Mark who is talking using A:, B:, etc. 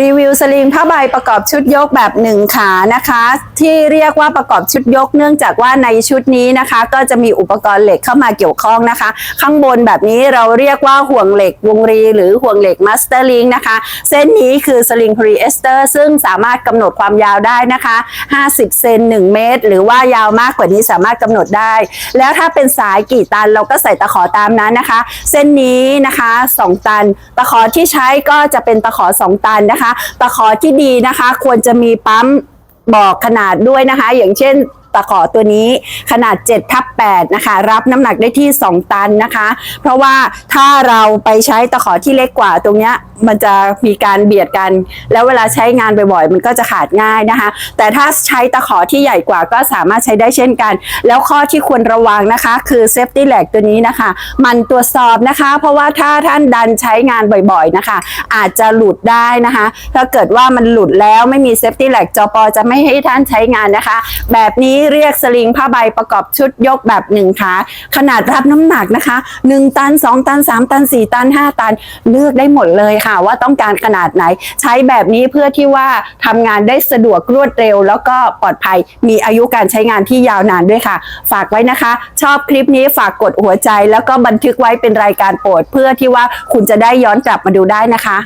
A: รีวิวสลิงผ้าใบประกอบชุดยกแบบหนึ่งขานะคะ ที่เรียกว่าประกอบชุดยกเนื่องจากว่าในชุดนี้นะคะ ก็จะมีอุปกรณ์เหล็กเข้ามาเกี่ยวข้องนะคะ ข้างบนแบบนี้เราเรียกว่าห่วงเหล็กวงรี หรือห่วงเหล็กมาสเตอร์ลิงนะคะ เส้นนี้คือสลิงพรีเอสเตอร์ซึ่งสามารถกำหนดความยาวได้นะคะ 50 เซน1 เมตร หรือว่ายาวมากกว่านี้สามารถกำหนดได้ แล้วถ้าเป็นสายกี่ตันเราก็ใส่ตะขอตามนั้นนะคะ เส้นนี้นะคะ 2 ตัน ตะขอที่ใช้ก็จะเป็นตะขอ 2 ตันนะคะตะขอที่ดีนะคะ ควรจะมีปั๊มบอกขนาดด้วยนะคะ อย่างเช่น ตะขอตัวนี้ขนาด7ทับ8นะคะ รับน้ำหนักได้ที่ 2 ตันนะคะ เพราะว่าถ้าเราไปใช้ตะขอที่เล็กกว่าตรงเนี้ยมันจะมีการเบียดกัน แล้วเวลาใช้งานบ่อยๆ มันก็จะขาดง่ายนะคะ แต่ถ้าใช้ตะขอที่ใหญ่กว่าก็สามารถใช้ได้เช่นกัน แล้วข้อที่ควรระวังนะคะ คือเซฟตี้แลกตัวนี้นะคะ มันตรวจสอบนะคะ เพราะว่าถ้าท่านดันใช้งานบ่อยๆนะคะ อาจจะหลุดได้นะคะ ถ้าเกิดว่ามันหลุดแล้วไม่มีเซฟตี้แลกจอปอจะไม่ให้ท่านใช้งานนะคะ แบบนี้เรียกสลิงผ้าใบประกอบชุดยกแบบหนึ่งขาขนาดรับน้ำหนักนะคะ 1 ตัน 2 ตัน 3 ตัน 4 ตัน 5 ตัน เลือกได้หมดเลยค่ะ ว่าต้องการขนาดไหน ใช้แบบนี้เพื่อที่ว่าทำงานได้สะดวกรวดเร็ว แล้วก็ปลอดภัยมีอายุการใช้งานที่ยาวนานด้วยค่ะ ฝากไว้นะคะ ชอบคลิปนี้ฝากกดหัวใจ แล้วก็บันทึกไว้เป็นรายการโปรด เพื่อที่ว่าคุณจะได้ย้อนกลับมาดูได้นะคะ